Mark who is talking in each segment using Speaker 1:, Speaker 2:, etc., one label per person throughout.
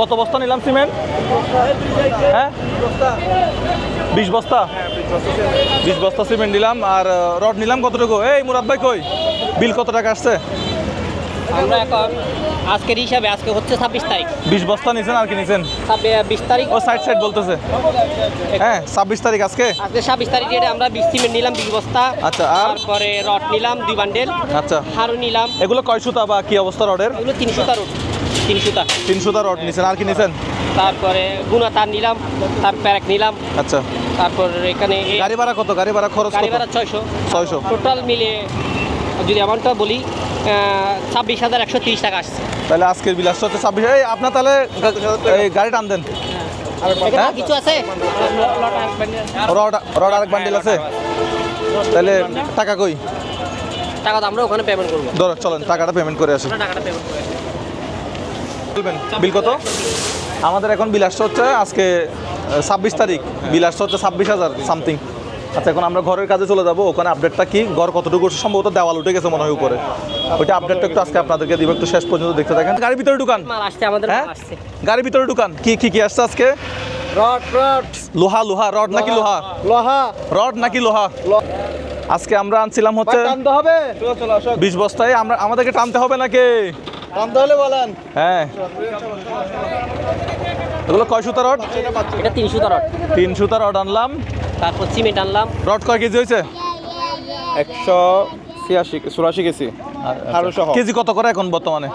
Speaker 1: কত বস্তা নিলাম সিমেন্ট হ্যাঁ বিশ বস্তা বিশ বস্তা সিমেন্ট নিলাম আর রড নিলাম কতটুকু এই মুরাদ ভাই কই বিল কত টাকা আসছে
Speaker 2: আমরা এখন আজকের হিসাবে আজকে হচ্ছে ছাব্বিশ তারিখ
Speaker 1: বিশ বস্তা আর কি বিশ তারিখ ও সাইড সাইড বলতেছে হ্যাঁ ছাব্বিশ তারিখ আজকে
Speaker 2: ছাব্বিশ তারিখ আমরা বিশ সিমেন্ট নিলাম বিশ বস্তা আচ্ছা রড নিলাম আচ্ছা হারু নিলাম
Speaker 1: এগুলো কয় সুতা বা কি অবস্থা রডের
Speaker 2: এগুলো তিন তিনশোটা
Speaker 1: তিনশোটা রড নিয়েছেন আর কি নিয়েছেন
Speaker 2: তারপরে গুনা তার নিলাম তার প্যারেক নিলাম আচ্ছা তারপর এখানে
Speaker 1: গাড়ি ভাড়া কত গাড়ি ভাড়া খরচ
Speaker 2: গাড়ি ভাড়া ছয়শো ছয়শো টোটাল মিলে যদি অ্যামাউন্টটা বলি ছাব্বিশ হাজার একশো তিরিশ টাকা আসছে
Speaker 1: তাহলে আজকের বিল আসছে হচ্ছে ছাব্বিশ এই আপনার তাহলে এই গাড়ি টান দেন
Speaker 2: হ্যাঁ? কিছু আছে
Speaker 1: রড রড আরেক বান্ডিল আছে তাহলে টাকা কই
Speaker 2: টাকা তো আমরা ওখানে পেমেন্ট করবো
Speaker 1: ধরো চলেন টাকাটা পেমেন্ট করে আসুন টাকাটা পেমেন্ট করে বিল কত আমাদের এখন বিল আসছে হচ্ছে আজকে ছাব্বিশ তারিখ বিল আসছে হচ্ছে ছাব্বিশ হাজার সামথিং আচ্ছা এখন আমরা ঘরের কাজে চলে যাবো ওখানে আপডেটটা কি ঘর কতটুকু সম্ভবত দেওয়াল উঠে গেছে মনে হয় উপরে ওইটা আপডেটটা একটু আজকে আপনাদেরকে দিব একটু শেষ পর্যন্ত দেখতে থাকেন গাড়ির ভিতরে ঢুকান হ্যাঁ গাড়ির ভিতরে ঢুকান কি কি কি আসছে আজকে
Speaker 3: রড রড
Speaker 1: লোহা লোহা রড নাকি লোহা লোহা রড নাকি লোহা আজকে আমরা আনছিলাম
Speaker 3: হচ্ছে টানতে হবে
Speaker 1: বিশ বস্তায় আমরা আমাদেরকে টানতে হবে নাকি হ্যাঁ কয় তিন তিন সুতা রড আনলাম
Speaker 2: তারপর আনলাম
Speaker 1: রড কয় কেজি হয়েছে
Speaker 3: একশো ছিয়াশি চুরাশি
Speaker 1: আচ্ছা। কেজি কত করে এখন বর্তমানে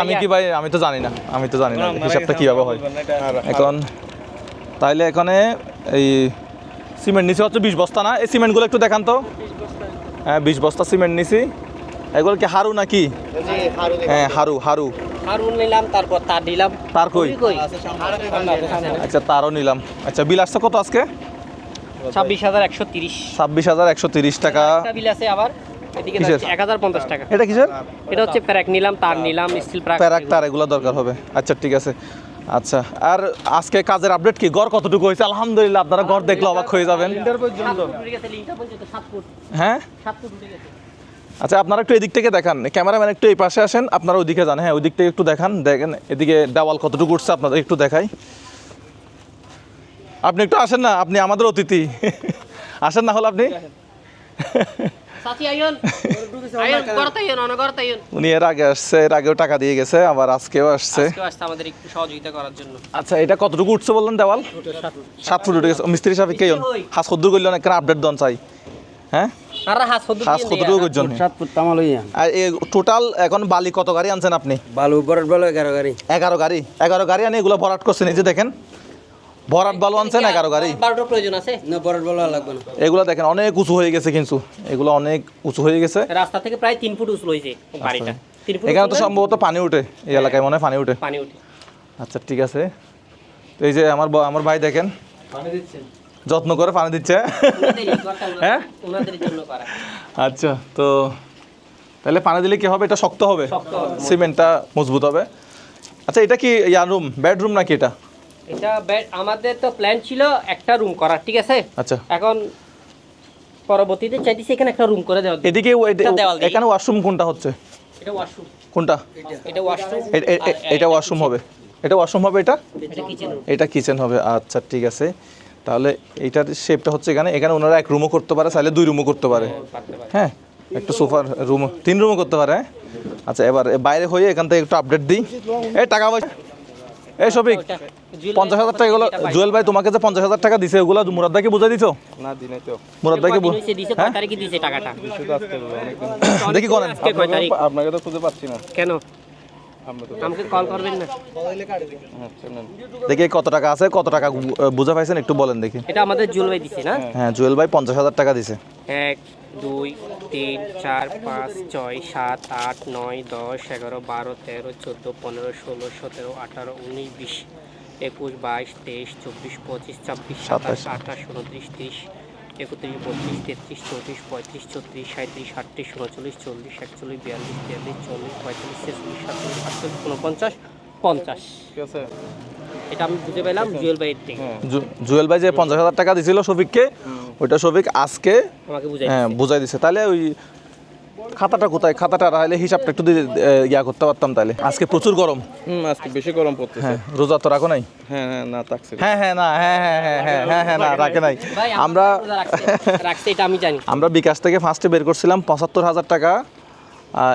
Speaker 1: আমি কি ভাই আমি তো জানি না আমি তো জানি না হিসাবটা কিভাবে হয় এখন তাইলে এখানে এই সিমেন্ট নিচে হচ্ছে বিশ বস্তা না এই সিমেন্টগুলো একটু দেখান তো হ্যাঁ, বিশ বস্তা সিমেন্ট নিছি এগুলো কি হারু নাকি হ্যাঁ হারু হারু
Speaker 2: হারু নিলাম তারপর তার
Speaker 1: তার কই আচ্ছা তারও নিলাম আচ্ছা বিল আসছে কত আজকে
Speaker 2: ছাব্বিশ হাজার একশো তিরিশ
Speaker 1: ছাব্বিশ হাজার একশো তিরিশ টাকা
Speaker 2: বিল আছে আবার এটা কিসের এটা হচ্ছে প্যারাক নিলাম তার নিলাম
Speaker 1: স্টিল প্যারাক তার এগুলো দরকার হবে আচ্ছা ঠিক আছে আচ্ছা আর আজকে কাজের আপডেট কি গড় কতটুকু হয়েছে আলহামদুলিল্লাহ আপনারা গড় দেখলে অবাক হয়ে যাবেন হ্যাঁ আচ্ছা আপনারা একটু এদিক থেকে দেখান ক্যামেরাম্যান একটু এই পাশে আসেন আপনারা ওইদিকে যান হ্যাঁ ওইদিক থেকে একটু দেখান দেখেন এদিকে দেওয়াল কতটুকু উঠছে আপনাদের একটু দেখাই আপনি একটু আসেন না আপনি আমাদের অতিথি আসেন না হল আপনি
Speaker 2: এর
Speaker 1: আগেও টাকা দিয়ে গেছে আবার আজকেও আসছে আচ্ছা, এটা কতটুকু বললেন দেওয়াল মিস্ত্রি আপডেট চাই হ্যাঁ টোটাল এখন বালি কত গাড়ি আনছেন আপনি
Speaker 3: এগারো গাড়ি
Speaker 1: এগারো গাড়ি এগারো গাড়ি আনি এগুলো ভরাট করছেন এই যে দেখেন ভরাট বালু আনছেন এগারো গাড়ি
Speaker 2: বারোটা প্রয়োজন আছে না কারো
Speaker 1: বালু লাগবে না এগুলো দেখেন অনেক উঁচু হয়ে গেছে কিন্তু এগুলো অনেক উঁচু হয়ে গেছে
Speaker 2: রাস্তা থেকে প্রায় তিন ফুট উঁচু হয়েছে আচ্ছা।
Speaker 1: এখানে তো সম্ভবত পানি উঠে এই হ্যাঁ, এলাকায় মনে হয় পানি উঠে পানি উঠে আচ্ছা ঠিক আছে তো এই যে আমার আমার ভাই দেখেন যত্ন করে পানি দিচ্ছে হ্যাঁ আচ্ছা তো তাহলে পানি দিলে কি হবে এটা শক্ত হবে সিমেন্টটা মজবুত হবে আচ্ছা এটা কি ইয়ারুম বেডরুম নাকি এটা
Speaker 2: এটা আমাদের তো প্ল্যান ছিল একটা রুম করার ঠিক আছে আচ্ছা এখন পরবর্তীতে চাইতেছি এখানে একটা রুম করে দেওয়া
Speaker 1: এদিকে এখানে ওয়াশরুম কোনটা হচ্ছে এটা ওয়াশরুম কোনটা এটা ওয়াশরুম এটা ওয়াশরুম হবে এটা ওয়াশরুম হবে এটা এটা কিচেন হবে আচ্ছা ঠিক আছে তাহলে এইটার শেপটা হচ্ছে এখানে এখানে ওনারা এক রুমও করতে পারে চাইলে দুই রুমও হ্যাঁ, করতে পারে হ্যাঁ একটা সোফার রুম তিন রুমও করতে পারে আচ্ছা এবার বাইরে হয়ে এখান থেকে একটু আপডেট দিই এ টাকা পয়সা এই সফিক পঞ্চাশ হাজার টাকা এগুলো জুয়েল ভাই তোমাকে যে পঞ্চাশ হাজার টাকা দিছে ওগুলো মুরাদাকে ভাইকে বুঝাই দিছো হ্যাঁ? দেখি
Speaker 3: তো খুঁজে পাচ্ছি না
Speaker 2: কেন আচ্ছা,
Speaker 1: দেখি কত টাকা আছে কত টাকা বুঝা পাইছেন একটু বলেন দেখি
Speaker 2: এটা আমাদের জুয়েল ভাই দিছে না হ্যাঁ,
Speaker 1: হ্যাঁ জুয়েল ভাই পঞ্চাশ হাজার টাকা দিছে
Speaker 2: এক দুই তিন চার পাঁচ ছয় সাত আট নয় দশ এগারো বারো তেরো চোদ্দো পনেরো ষোলো সতেরো আঠারো উনিশ বিশ একুশ বাইশ তেইশ চব্বিশ পঁচিশ ছাব্বিশ সাতাশ আঠাশ উনত্রিশ তিরিশ একত্রিশ বত্রিশ তেত্রিশ চৌত্রিশ পঁয়ত্রিশ ছত্রিশ সাঁত্রিশ আটত্রিশ উনচল্লিশ চল্লিশ একচল্লিশ বিয়াল্লিশ তিয়াল্লিশ চল্লিশ পঁয়তাল্লিশ ছেচল্লিশ সাতচল্লিশ আটচল্লিশ উনপঞ্চাশ পঞ্চাশ ঠিক আছে এটা আমি বুঝে পেলাম জুয়েল ভাইয়ের থেকে হ্যাঁ।
Speaker 1: জুয়েল ভাই যে পঞ্চাশ হাজার টাকা দিছিল সফিককে ওইটা শফিক আজকে হ্যাঁ বুঝাই দিছে তাহলে ওই খাতাটা কোথায় খাতাটা রাখলে হিসাবটা একটু দিয়ে ইয়া করতে পারতাম তাহলে আজকে প্রচুর গরম
Speaker 3: হুম আজকে বেশি গরম পড়তেছে
Speaker 1: হ্যাঁ রোজা তো রাখো নাই
Speaker 3: হ্যাঁ হ্যাঁ না থাকছে
Speaker 1: হ্যাঁ হ্যাঁ না হ্যাঁ হ্যাঁ হ্যাঁ হ্যাঁ হ্যাঁ হ্যাঁ না রাখে নাই আমরা
Speaker 2: রাখছে এটা আমি জানি
Speaker 1: আমরা বিকাশ থেকে ফার্স্টে বের করছিলাম পঁচাত্তর হাজার টাকা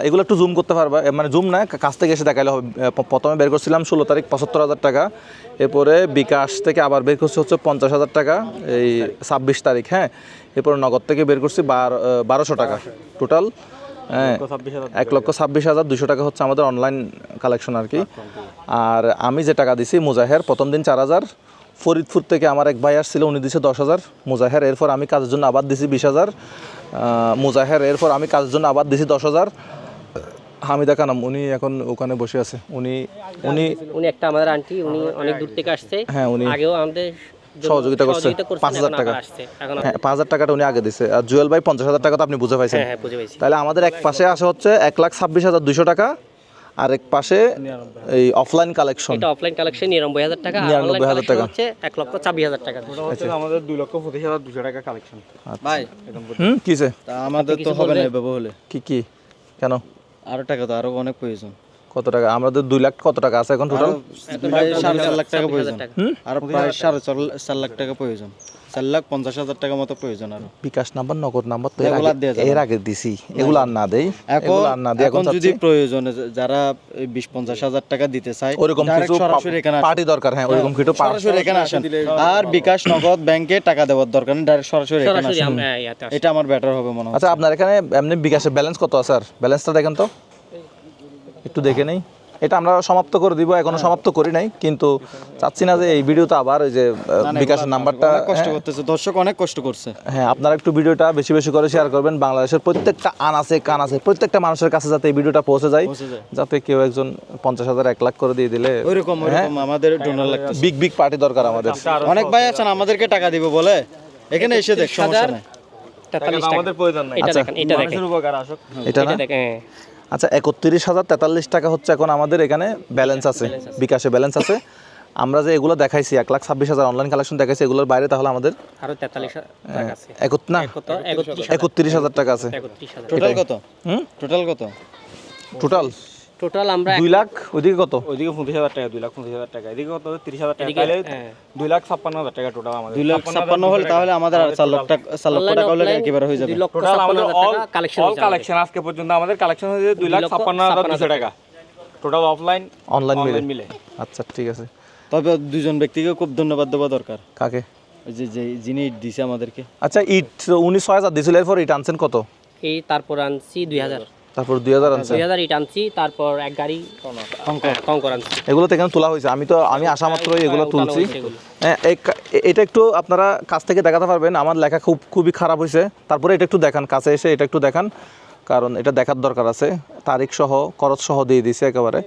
Speaker 1: এগুলো একটু জুম করতে পারবা মানে জুম না কাছ থেকে এসে দেখাইলে হবে প্রথমে বের করছিলাম ষোলো তারিখ পঁচাত্তর হাজার টাকা এরপরে বিকাশ থেকে আবার বের করছি হচ্ছে পঞ্চাশ হাজার টাকা এই ছাব্বিশ তারিখ হ্যাঁ এরপরে নগদ থেকে বের করছি বারোশো টাকা টোটাল হ্যাঁ এক লক্ষ ছাব্বিশ হাজার দুশো টাকা হচ্ছে আমাদের অনলাইন কালেকশন আর কি আচ্ছা, আচ্ছা। আর আমি যে টাকা দিছি মুজাহের প্রথম দিন চার হাজার ফরিদপুর থেকে আমার এক ভাই আসছিল উনি দিছে দশ হাজার মুজাহের এরপর আমি কাজের জন্য আবার দিছি বিশ হাজার মুজাহের এরপর আমি কাজের জন্য আবার দিছি দশ হাজার হামিদা কানাম উনি এখন ওখানে বসে আছে উনি
Speaker 2: উনি উনি একটা আমাদের আন্টি উনি অনেক দূর থেকে আসছে হ্যাঁ উনি আগেও আমাদের
Speaker 1: সহযোগিতা করছে পাঁচ হাজার টাকা হ্যাঁ পাঁচ হাজার টাকাটা উনি আগে দিছে আর জুয়েল ভাই পঞ্চাশ হাজার টাকা তো আপনি বুঝে পাইছেন হ্যাঁ, হ্যাঁ, তাহলে আমাদের এক পাশে আসা হচ্ছে এক লাখ ছাব্বিশ হাজার দুশো টাকা আরেক পাশে এই অফলাইন কালেকশন
Speaker 2: এটা অফলাইন কালেকশন নিরানব্বই হাজার টাকা নিরানব্বই হাজার টাকা হচ্ছে এক লক্ষ ছাব্বিশ হাজার টাকা
Speaker 3: আচ্ছা। আমাদের দুই লক্ষ পঁচিশ হাজার দুশো টাকা কালেকশন
Speaker 1: আচ্ছা। ভাই হুম কিসে
Speaker 3: আমাদের তো হবে না এভাবে হলে
Speaker 1: কি কি কেন
Speaker 3: আরো টাকা তো আরো অনেক প্রয়োজন
Speaker 1: কত টাকা আমাদের দুই লাখ কত টাকা আছে এখন টোটাল আর বিকাশ নগদ
Speaker 3: যারা বিশ পঞ্চাশ হাজার টাকা দিতে চায়
Speaker 1: ওরকম কিছু হ্যাঁ, হ্যাঁ, আর বিকাশ নগদ ব্যাংকে টাকা দেওয়ার দরকার নেই সরাসরি এটা আমার বেটার হবে মনে হচ্ছে আপনার এখানে এমনি বিকাশের ব্যালেন্স কত আছে স্যার ব্যালেন্সটা দেখেন তো একটু দেখে নেই এটা আমরা সমাপ্ত করে দিব এখনো সমাপ্ত করি নাই কিন্তু চাচ্ছি না যে এই ভিডিওটা আবার ওই যে বিকাশের নাম্বারটা কষ্ট হ্যাঁ।
Speaker 3: করতেছে দর্শক অনেক কষ্ট করছে
Speaker 1: হ্যাঁ আপনারা একটু ভিডিওটা বেশি বেশি করে শেয়ার করবেন বাংলাদেশের প্রত্যেকটা আন আছে কান আছে প্রত্যেকটা মানুষের কাছে যাতে এই ভিডিওটা পৌঁছে যায় যাতে কেউ একজন পঞ্চাশ হাজার এক লাখ করে দিয়ে দিলে
Speaker 3: ওইরকম হ্যাঁ। আমাদের ডোনার লাগবে
Speaker 1: বিগ বিগ পার্টি দরকার আমাদের আচ্ছা,
Speaker 3: অনেক ভাই আছেন আমাদেরকে টাকা দিব বলে এখানে এসে দেখ সমস্যা নাই
Speaker 2: আমাদের প্রয়োজন নাই এটা আচ্ছা, দেখেন এটা
Speaker 1: দেখেন এটা দেখেন হ্যাঁ। আচ্ছা একত্রিশ হাজার তেতাল্লিশ টাকা হচ্ছে এখন আমাদের এখানে ব্যালেন্স আছে বিকাশে ব্যালেন্স আছে আমরা যে এগুলো দেখাইছি এক লাখ ছাব্বিশ হাজার অনলাইন কালেকশন দেখাইছি এগুলোর বাইরে তাহলে আমাদের আরো তেতাল্লিশ না একত্রিশ হাজার টাকা আছে
Speaker 3: টোটাল কত টোটাল কত
Speaker 1: টোটাল টোটাল আমরা লাখ কত
Speaker 3: পঁচিশ হাজার টাকা দুই লাখ পঁচিশ হাজার টাকা এদিকে কত হ্যাঁ। টাকা তাহলে লাখ টাকা টোটাল
Speaker 1: আমাদের লাখ তাহলে আমাদের লাখ টাকা টাকা হলে হয়ে যাবে
Speaker 3: টোটাল আমাদের অল কালেকশন অল কালেকশন আজকে পর্যন্ত আমাদের কালেকশন হয়েছে লাখ টাকা টোটাল অফলাইন
Speaker 1: অনলাইন মিলে আচ্ছা ঠিক আছে
Speaker 3: তবে দুজন ব্যক্তিকে খুব ধন্যবাদ দেওয়া দরকার কাকে যে যে যিনি ইট দিছে আমাদেরকে
Speaker 1: আচ্ছা ইট উনি ছয় হাজার দিয়েছিল এরপর ইট আনছেন কত
Speaker 2: এই তারপর আনছি দুই হাজার তারপর দুই হাজার দুই হাজার ইট আনছি তারপর এক গাড়ি
Speaker 1: কঙ্কর হ্যাঁ, আনছি এগুলো তো এখানে তোলা হয়েছে আমি তো হ্যাঁ, আমি আসা হ্যাঁ, এগুলো তুলছি এটা একটু আপনারা কাছ থেকে দেখাতে পারবেন আমার লেখা খুব খুবই খারাপ হয়েছে তারপরে এটা একটু দেখান কাছে এসে এটা একটু দেখান কারণ এটা দেখার দরকার আছে তারিখ সহ খরচ সহ দিয়ে দিছে একেবারে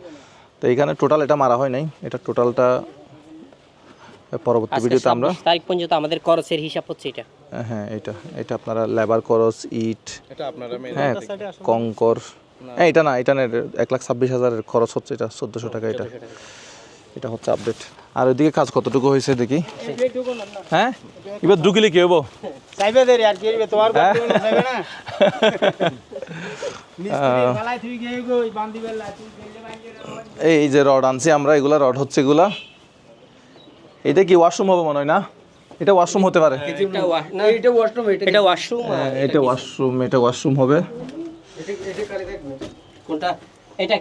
Speaker 1: তো এইখানে টোটাল এটা মারা হয় নাই এটা টোটালটা পরবর্তী ভিডিওতে আমরা
Speaker 2: তারিখ পর্যন্ত আমাদের খরচের হিসাব হচ্ছে এটা
Speaker 1: হ্যাঁ, হ্যাঁ এটা এটা আপনারা লেবার খরচ ইট এটা আপনারা হ্যাঁ কঙ্কর হ্যাঁ এটা না এটা না এক লাখ ছাব্বিশ হাজারের খরচ হচ্ছে এটা চোদ্দোশো টাকা এটা এটা হচ্ছে আপডেট আর ওইদিকে কাজ কতটুকু হয়েছে দেখি হ্যাঁ এবার ঢুকিলে কি হবো এই যে রড আনছি আমরা এগুলা রড হচ্ছে এগুলা এটা কি ওয়াশরুম হবে মনে হয় না এটা ওয়াশরুম হতে পারে
Speaker 3: হ্যাঁ,
Speaker 1: এটা ওয়াশরুম এটা ওয়াশরুম এটা ওয়াশরুম এটা ওয়াশরুম হ্যাঁ, হ্যাঁ,
Speaker 2: হবে কোনটা এটা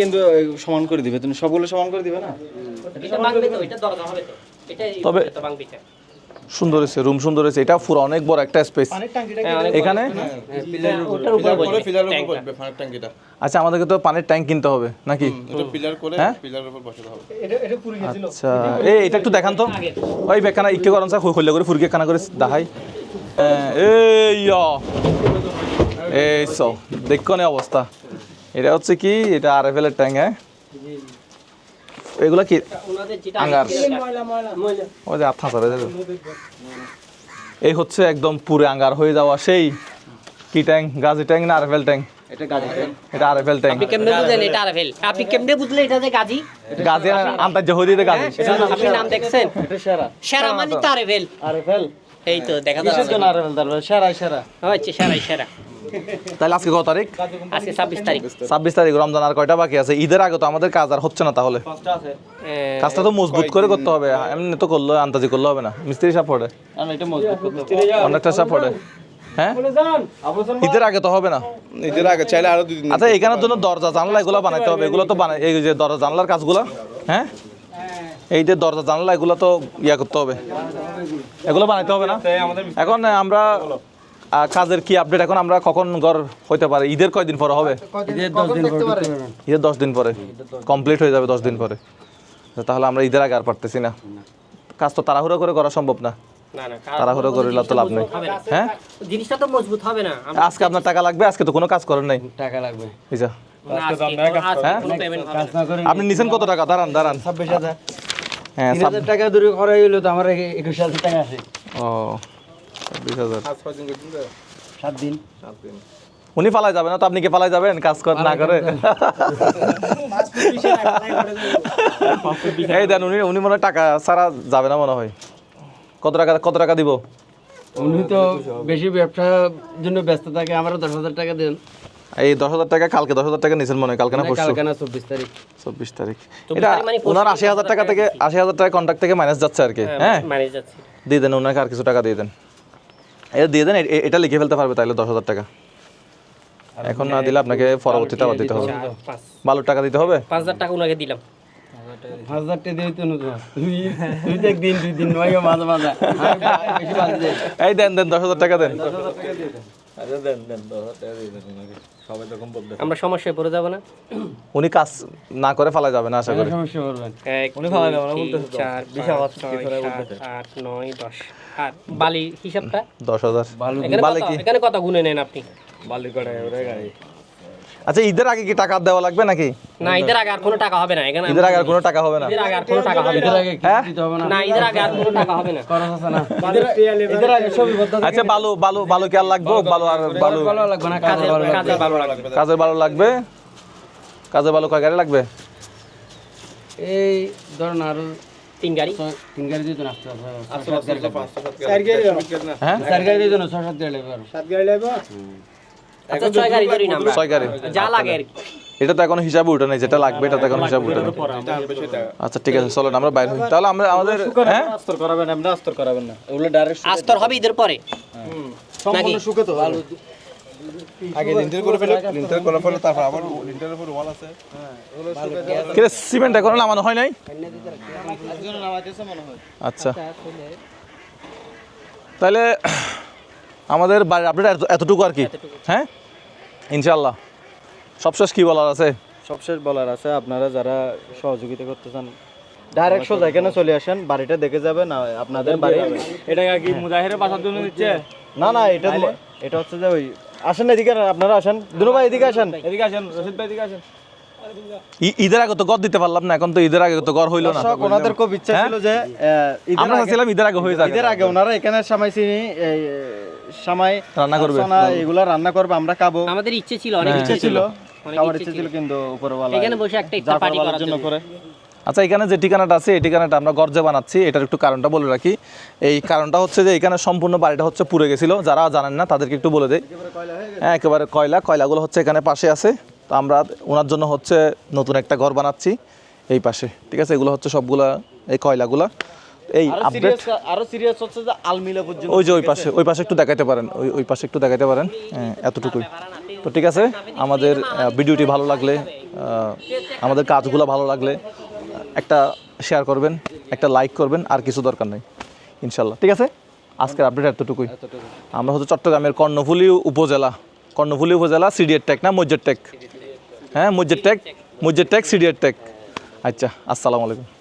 Speaker 3: কিন্তু সমান করে দিবে তুমি সবগুলো সমান করে দিবে না
Speaker 2: তবে
Speaker 1: সুন্দর হয়েছে রুম সুন্দর হয়েছে এটা পুরো অনেক বড় একটা স্পেস হ্যাঁ, এখানে হ্যাঁ, হ্যাঁ, আচ্ছা আমাদেরকে তো পানির ট্যাঙ্ক কিনতে হবে নাকি আচ্ছা এই এটা একটু দেখান তো ওই বেকানা ইকে করেন স্যার হইলে করে ফুরকে খানা করে দাহাই এই এই সব দেখো অবস্থা এটা হচ্ছে কি এটা আর এফ এর ট্যাঙ্ক হ্যাঁ এগুলো কি আঙ্গার ওই যে আথা ধরে যাবে এই হচ্ছে একদম পুরে আঙ্গার হয়ে যাওয়া সেই কি ট্যাং গাজি ট্যাং না আরফেল ট্যাং এটা গাজি ট্যাং এটা আরফেল ট্যাং
Speaker 2: আপনি কেমনে বুঝলেন এটা আরফেল আপনি কেমনে বুঝলেন এটা যে গাজি
Speaker 1: গাজি আন্তা জহুদিতে গাজি
Speaker 2: হ্যাঁ, আপনি নাম দেখছেন এটা সেরা সেরা মানে তো আরফেল আরফেল এই তো দেখা যাচ্ছে
Speaker 3: সেরা আচ্ছা, সেরা
Speaker 2: আচ্ছা সেরা সেরা
Speaker 1: তাহলে আজকে কত তারিখ
Speaker 2: আজকে ছাব্বিশ তারিখ
Speaker 1: ছাব্বিশ তারিখ রমজান আর কয়টা বাকি আছে ঈদের আগে তো আমাদের কাজ আর হচ্ছে না তাহলে কাজটা তো মজবুত করে করতে হবে এমনি তো করলো আন্তাজি করলে হবে না মিস্ত্রি সাপোর্টে অনেকটা সাপোর্টে হ্যাঁ ঈদের আগে তো হবে না
Speaker 3: ঈদের আগে চাইলে আরো দুদিন
Speaker 1: আচ্ছা এখানের জন্য দরজা জানলা এগুলো বানাইতে হবে এগুলো তো বানাই এই যে দরজা জানলার কাজগুলো হ্যাঁ এই যে দরজা জানলা এগুলো তো ইয়া করতে হবে এগুলো বানাইতে হবে না হ্যাঁ। এখন আমরা কাজের কি আপডেট এখন আমরা কখন ঘর হইতে পারে ঈদের কয়দিন পরে হবে আচ্ছা, ঈদের দশ দিন পরে কমপ্লিট হ্যাঁ, হয়ে যাবে দশ দিন পরে তাহলে আমরা ঈদের আগে আর পারতেছি না কাজ তো তাড়াহুড়ো করে করা সম্ভব না তাড়াহুড়ো করে তো লাভ নেই হ্যাঁ
Speaker 2: জিনিসটা তো মজবুত হবে না
Speaker 1: আজকে আপনার টাকা লাগবে আজকে তো কোনো কাজ করেন নাই টাকা লাগবে বুঝা হ্যাঁ? আপনি নিছেন কত টাকা দাঁড়ান দাঁড়ান ছাব্বিশ হাজার
Speaker 3: হ্যাঁ টাকা দূরে খরচ হইলো তো আমার একুশ হাজার টাকা আছে
Speaker 1: ও উনি পালাই যাবেন না তো আপনি কি পালাই যাবেন কাজ কর না করে এই দেন উনি উনি মনে টাকা সারা যাবে না মনে হয় কত টাকা কত টাকা দিব
Speaker 3: উনি তো বেশি ব্যবসার জন্য ব্যস্ত থাকে আমারও দশ হাজার টাকা দেন
Speaker 1: এই দশ হাজার টাকা কালকে দশ হাজার টাকা নিয়েছেন মনে হয় মানে কালকে না চব্বিশ তারিখ চব্বিশ তারিখ এটা মানে ওনার আশি হাজার টাকা থেকে আশি হাজার টাকা কন্ট্রাক্ট থেকে মাইনাস যাচ্ছে আর কি
Speaker 2: হ্যাঁ, হ্যাঁ?
Speaker 1: দিয়ে দেন ওনাকে আর কিছু টাকা দিয়ে দেন এটা দিয়ে দেন এটা লিখে ফেলতে পারবে তাহলে দশ হাজার টাকা এখন না হ্যাঁ, দিলে আপনাকে পরবর্তীতে আবার দিতে হবে ভালো টাকা দিতে হবে
Speaker 2: পাঁচ হাজার টাকা ওনাকে দিলাম আমরা সমস্যায় পড়ে যাব না
Speaker 1: উনি কাজ না করে ফেলা যাবে না আশা করি সমস্যা
Speaker 2: করবেন আট নয় দশ আর বালি হিসাবটা দশ হাজার এখানে কত গুনে নেন আপনি
Speaker 3: বালি
Speaker 1: আচ্ছা ঈদের আগে কি টাকা দেওয়া লাগবে নাকি
Speaker 2: না ঈদের আগে আর কোনো টাকা হবে না
Speaker 1: এখানে ঈদের আগে আর কোনো টাকা হবে
Speaker 2: না ঈদের আগে আর কোনো টাকা হবে না হ্যাঁ না ঈদের আগে আর কোনো টাকা হবে না খরচ আছে না
Speaker 1: আচ্ছা বালু বালু বালু কি আর লাগবে বালু আর বালু বালু লাগবে না কাজে বালু লাগবে কাজে বালু লাগবে কাজে বালু কয় গাড়ি লাগবে
Speaker 3: এই ধরুন আর
Speaker 2: এটা
Speaker 1: তো এখন হিসাব উঠে নাই যেটা লাগবে এটা তো এখন হিসাব উঠে আচ্ছা ঠিক আছে চলো আমরা বাইরে তাহলে আমরা আমাদের
Speaker 3: হ্যাঁ আস্তর করাবেন আপনি আস্তর করাবেন না
Speaker 2: ওগুলো ডাইরেক্ট আস্তর হবে ঈদের পরে হ্যাঁ।
Speaker 3: সম্পূর্ণ সুখে তো আগে লিন্টেল করে লিন্টেল করার পরে তারপর আবার উপর ওয়াল আছে
Speaker 1: নামানো হয় নাই আচ্ছা তাহলে আমাদের বাড়ির আপডেট এতটুকু আর কি হ্যাঁ ইনশাল্লাহ সবশেষ কি বলার আছে
Speaker 3: সবশেষ বলার আছে আপনারা যারা সহযোগিতা করতে চান ডাইরেক্ট সোজা এখানে চলে আসেন বাড়িটা দেখে যাবে না আপনাদের বাড়ি
Speaker 2: এটা কি মুজাহিরের বাসার জন্য দিচ্ছে
Speaker 3: না না এটা এটা হচ্ছে যে ওই আসেন এদিকে আপনারা আসেন দুনু ভাই এদিকে আসেন
Speaker 2: এদিকে আসেন রশিদ ভাই এদিকে আসেন
Speaker 1: ঈদের আগে তো গড় দিতে পারলাম না এখন তো ঈদের আগে তো গড় হইলো না
Speaker 3: ওনাদের খুব ইচ্ছা হ্যাঁ? ছিল যে
Speaker 1: আমরা চাইছিলাম ঈদের আগে হয়ে
Speaker 3: যাবে ঈদের আগে ওনারা এখানে সামাই চিনি সামাই রান্না করবে এগুলো রান্না করবে আমরা খাবো
Speaker 2: আমাদের ইচ্ছে ছিল অনেক হ্যাঁ, ইচ্ছে ছিল
Speaker 3: খাওয়ার ইচ্ছে ছিল কিন্তু উপরওয়ালা
Speaker 2: এখানে বসে একটা ইফতার পার্টি করার জন্য করে
Speaker 1: আচ্ছা এখানে যে ঠিকানাটা আছে এই ঠিকানাটা আমরা গর্জে বানাচ্ছি এটার একটু কারণটা বলে রাখি এই কারণটা হচ্ছে যে এখানে সম্পূর্ণ বাড়িটা হচ্ছে পুড়ে গেছিল যারা জানেন না তাদেরকে একটু বলে দেয় হ্যাঁ একেবারে কয়লা কয়লাগুলো হচ্ছে এখানে পাশে আছে তো আমরা ওনার জন্য হচ্ছে নতুন একটা ঘর বানাচ্ছি এই পাশে ঠিক আছে এগুলো হচ্ছে সবগুলা এই কয়লাগুলা এই আপডেট
Speaker 2: আরো সিরিয়াস হচ্ছে যে আলমিলা পর্যন্ত
Speaker 1: ওই যে ওই পাশে ওই পাশে একটু দেখাতে পারেন ওই ওই পাশে একটু দেখাতে পারেন হ্যাঁ, এতটুকুই তো ঠিক আছে আমাদের ভিডিওটি ভালো লাগলে আমাদের কাজগুলো ভালো লাগলে একটা শেয়ার করবেন একটা লাইক করবেন আর কিছু দরকার নেই ইনশাল্লাহ ঠিক আছে আজকের আপডেট এতটুকুই আমরা হচ্ছে চট্টগ্রামের কর্ণফুলি উপজেলা কর্ণফুলি উপজেলা সিডিএর টেক না মজ্জের টেক হ্যাঁ মজ্জের টেক মজ্জের টেক সিডিএর টেক আচ্ছা আসসালামু আলাইকুম